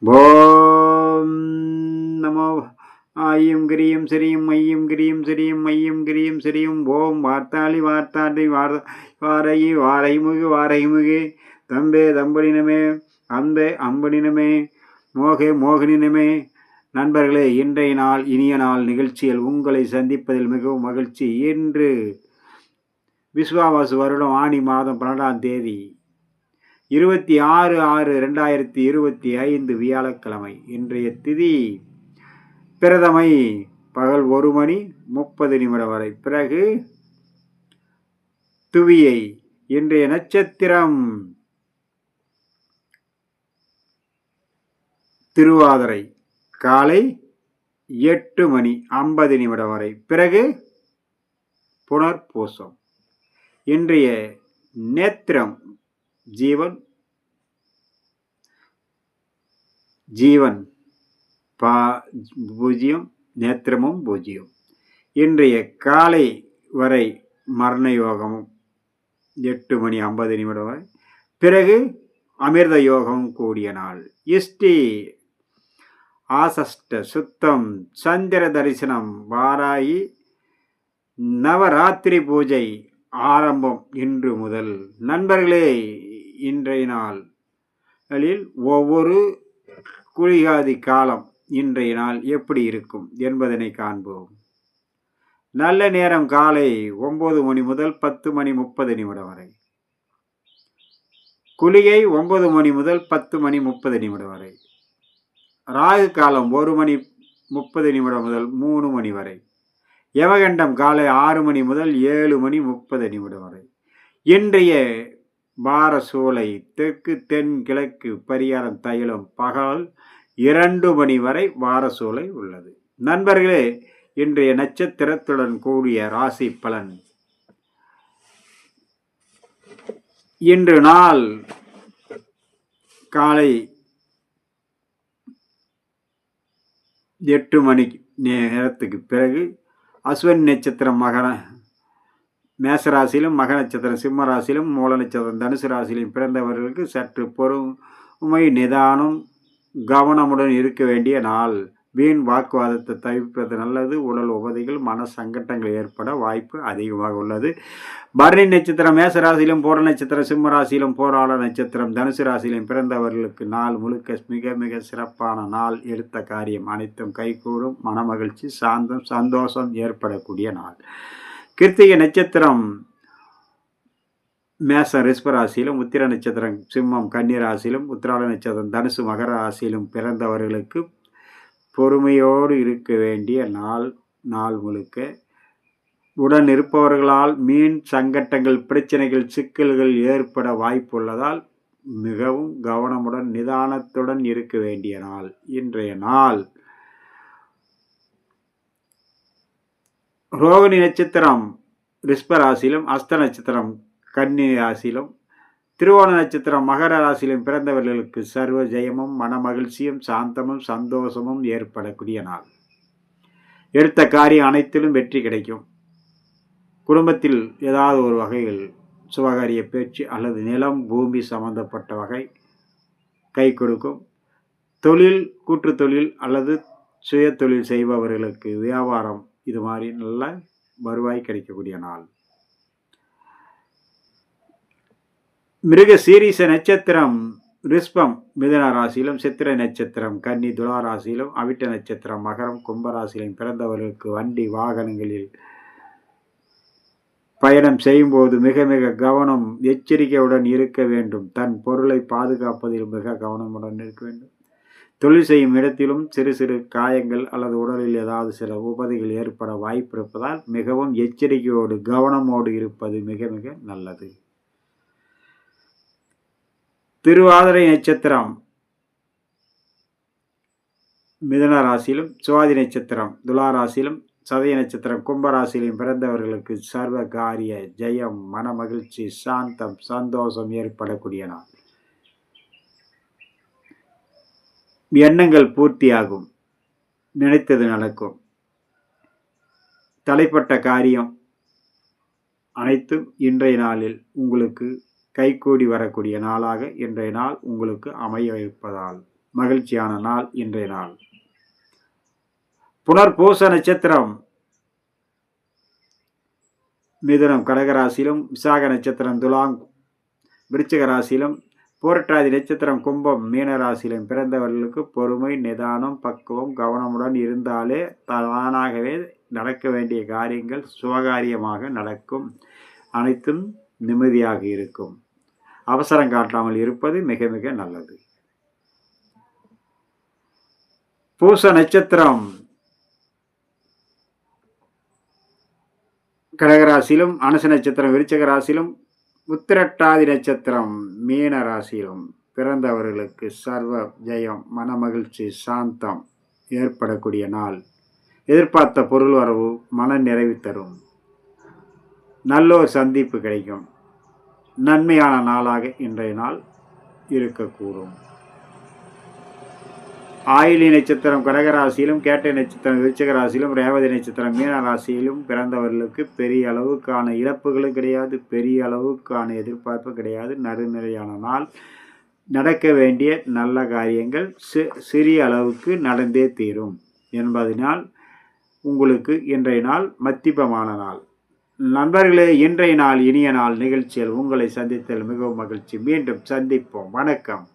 ஓம் நமோ. ஆயும் கிரியும் சிறியும் மையும் கிரியும் சிறியும் மையும் கிரியும் சிறியும். ஓம் வார்த்தாளி வார்த்தாடி வார வாரையி வாரைமுகு வாரைமுகு. தம்பே தம்படினமே அன்பே அம்படினமே மோகே மோகனினமே. நண்பர்களே இன்றைய நாள் இனிய நாள் நிகழ்ச்சியில் உங்களை சந்திப்பதில் மிகவும் மகிழ்ச்சி. இன்று விஸ்வாவாசு வருடம் ஆணி மாதம் பன்னெண்டாம் தேதி. இருபத்தி ஆறு ஆறு ரெண்டாயிரத்தி இருபத்தி ஐந்து வியாழக்கிழமை. இன்றைய திதி பிரதமை பகல் ஒரு மணி முப்பது நிமிடம் வரை. பிறகு துவியை இன்றைய நட்சத்திரம் திருவாதிரை காலை எட்டு மணி ஐம்பது நிமிடம் வரை. பிறகு புனர்பூசம். இன்றைய நேத்திரம் ஜீவன் ஜீவன் பா பூஜ்ஜியம் நேத்திரமும் பூஜ்ஜியம் இன்றைய காலை வரை மரண யோகமும் எட்டு மணி ஐம்பது நிமிடம் வரை. பிறகு அமிர்த யோகம் கூடிய நாள். இஷ்டி ஆசஷ்ட சுத்தம் சந்திர தரிசனம் வாராயி நவராத்திரி பூஜை ஆரம்பம் இன்று முதல். நண்பர்களே இன்றைய நாளில் ஒவ்வொரு குளிகாதி காலம் இன்றைய நாள் எப்படி இருக்கும் என்பதனை காண்போம். நல்ல நேரம் காலை ஒன்பது மணி முதல் பத்து மணி முப்பது நிமிடம் வரை. குளிகை ஒன்பது மணி முதல் பத்து மணி முப்பது நிமிடம் வரை. ராகு காலம் ஒரு மணி முப்பது நிமிடம் முதல் மூணு மணி வரை. யமகண்டம் காலை ஆறு மணி முதல் ஏழு மணி முப்பது நிமிடம் வரை. இன்றைய பார தெற்கு தென் கிழக்கு பரிகாரம் தைலம் பகல் இரண்டு மணி வரை வாரசூலை உள்ளது. நண்பர்களே இன்றைய நட்சத்திரத்துடன் கூடிய ராசி பலன். இன்று நாள் காலை எட்டு மணி நேரத்துக்கு பிறகு அஸ்வின் நட்சத்திரம் மகர மேசராசியிலும் மக நட்சத்திரம் சிம்ம ராசியிலும் மூல நட்சத்திரம் தனுசு ராசியிலும் பிறந்தவர்களுக்கு சற்று பொறுமை நிதானம் கவனமுடன் இருக்க வேண்டிய நாள். வீண் வாக்குவாதத்தை தவிர்ப்பது நல்லது. உடல் உபதைகள் மன சங்கட்டங்கள் ஏற்பட வாய்ப்பு அதிகமாக உள்ளது. பரணி நட்சத்திரம் மேசராசியிலும் போர நட்சத்திரம் சிம்ம ராசியிலும் போராள நட்சத்திரம் தனுசு ராசியிலும் பிறந்தவர்களுக்கு நாள் முழுக்க மிக மிக சிறப்பான நாள். எடுத்த காரியம் அனைத்தும் கைகூடும். மனமகிழ்ச்சி சாந்தம் சந்தோஷம் ஏற்படக்கூடிய நாள். கிருத்திகை நட்சத்திரம் மேசம் ரிஸ்பராசியிலும் உத்திர நட்சத்திரம் சிம்மம் கன்னிராசியிலும் உத்திராட நட்சத்திரம் தனுசு மகர ராசியிலும் பிறந்தவர்களுக்கு பொறுமையோடு இருக்க வேண்டிய நாள் நாள் முழுக்க. உடன் இருப்பவர்களால் மீன் சங்கட்டங்கள் பிரச்சனைகள் சிக்கல்கள் ஏற்பட வாய்ப்புள்ளதால் மிகவும் கவனமுடன் நிதானத்துடன் இருக்க வேண்டிய நாள் இன்றைய நாள். ரோகிணி நட்சத்திரம் ரிஷ்ப ராசியிலும் அஸ்த நட்சத்திரம் கன்னி ராசியிலும் திருவோண நட்சத்திரம் மகர ராசியிலும் பிறந்தவர்களுக்கு சர்வ ஜெயமும் மனமகிழ்ச்சியும் சாந்தமும் சந்தோஷமும் ஏற்படக்கூடிய நாள். எடுத்த காரியம் அனைத்திலும் வெற்றி கிடைக்கும். குடும்பத்தில் ஏதாவது ஒரு வகையில் சுபகாரிய பேச்சு அல்லது நிலம் பூமி சம்பந்தப்பட்ட வகை கை கொடுக்கும். தொழில் கூட்டு தொழில் அல்லது சுய தொழில் செய்பவர்களுக்கு வியாபாரம் இது மாதிரி நல்ல வருவாய் கிடைக்கக்கூடிய நாள். மிருக சீரிச நட்சத்திரம் ரிஸ்பம் மிதன ராசியிலும் சித்திரை நட்சத்திரம் கன்னி துலா ராசியிலும் அவிட்ட நட்சத்திரம் மகரம் கும்பராசியிலும் பிறந்தவர்களுக்கு வண்டி வாகனங்களில் பயணம் செய்யும்போது மிக மிக கவனம் எச்சரிக்கையுடன் இருக்க வேண்டும். தன் பொருளை பாதுகாப்பதில் மிக கவனமுடன் இருக்க வேண்டும். தொழில் செய்யும் இடத்திலும் சிறு சிறு காயங்கள் அல்லது உடலில் ஏதாவது சில உபதைகள் ஏற்பட வாய்ப்பு இருப்பதால் மிகவும் எச்சரிக்கையோடு கவனமோடு இருப்பது மிக மிக நல்லது. திருவாதிரை நட்சத்திரம். மிதன ராசியிலும் சுவாதி நட்சத்திரம் துலா ராசியிலும் சதய நட்சத்திரம் கும்பராசியிலும் பிறந்தவர்களுக்கு சர்வ காரிய ஜெயம் மன மகிழ்ச்சி சாந்தம் சந்தோஷம் ஏற்படக்கூடிய நாள். எண்ணங்கள் பூர்த்தியாகும். நினைத்தது நடக்கும். தலைப்பட்ட காரியம் அனைத்தும் இன்றைய நாளில் உங்களுக்கு கைகூடி வரக்கூடிய நாளாக இன்றைய நாள் உங்களுக்கு அமைய வைப்பதால் மகிழ்ச்சியான நாள் இன்றைய நாள். புனர்பூச நட்சத்திரம். மிதுனம் கடகராசியிலும் விசாக நட்சத்திரம் துலாம் விருச்சிக ராசியிலும் பூரட்டாதி நட்சத்திரம் கும்பம் மீனராசியிலும் பிறந்தவர்களுக்கு பொறுமை நிதானம் பக்குவம் கவனமுடன் இருந்தாலே தானாகவே நடக்க வேண்டிய காரியங்கள் சுவகாரியமாக நடக்கும். அனைத்தும் நிம்மதியாக இருக்கும். அவசரம் காட்டாமல் இருப்பது மிக மிக நல்லது. பூச நட்சத்திரம். கடகராசியிலும் அனுச நட்சத்திரம் விருச்சக ராசியிலும் உத்திரட்டாதி நட்சத்திரம் மீன ராசியிலும் பிறந்தவர்களுக்கு சர்வ ஜெயம் மனமகிழ்ச்சி சாந்தம் ஏற்படக்கூடிய நாள். எதிர்பார்த்த பொருள் வரவு மன நிறைவு தரும். நல்லோர் சந்திப்பு கிடைக்கும். நன்மையான நாளாக இன்றைய நாள் இருக்கக்கூடும். ஆயிலி நட்சத்திரம் கடகராசியிலும் கேட்டை நட்சத்திரம் விருச்சக ராசியிலும் ரேவதி நட்சத்திரம் மீன ராசியிலும் பிறந்தவர்களுக்கு பெரிய அளவுக்கான இழப்புகளும் கிடையாது பெரிய அளவுக்கான எதிர்பார்ப்பு கிடையாது. நடுநிலையான நாள். நடக்க வேண்டிய நல்ல காரியங்கள் சி சிறிய அளவுக்கு நடந்தே தீரும் என்பதனால் உங்களுக்கு இன்றைய நாள் மத்திப்பமான நாள். நண்பர்களே இன்றைய நாள் இனிய நாள் நிகழ்ச்சியில் உங்களை சந்தித்தல் மிகவும் மகிழ்ச்சி. மீண்டும் சந்திப்போம். வணக்கம்.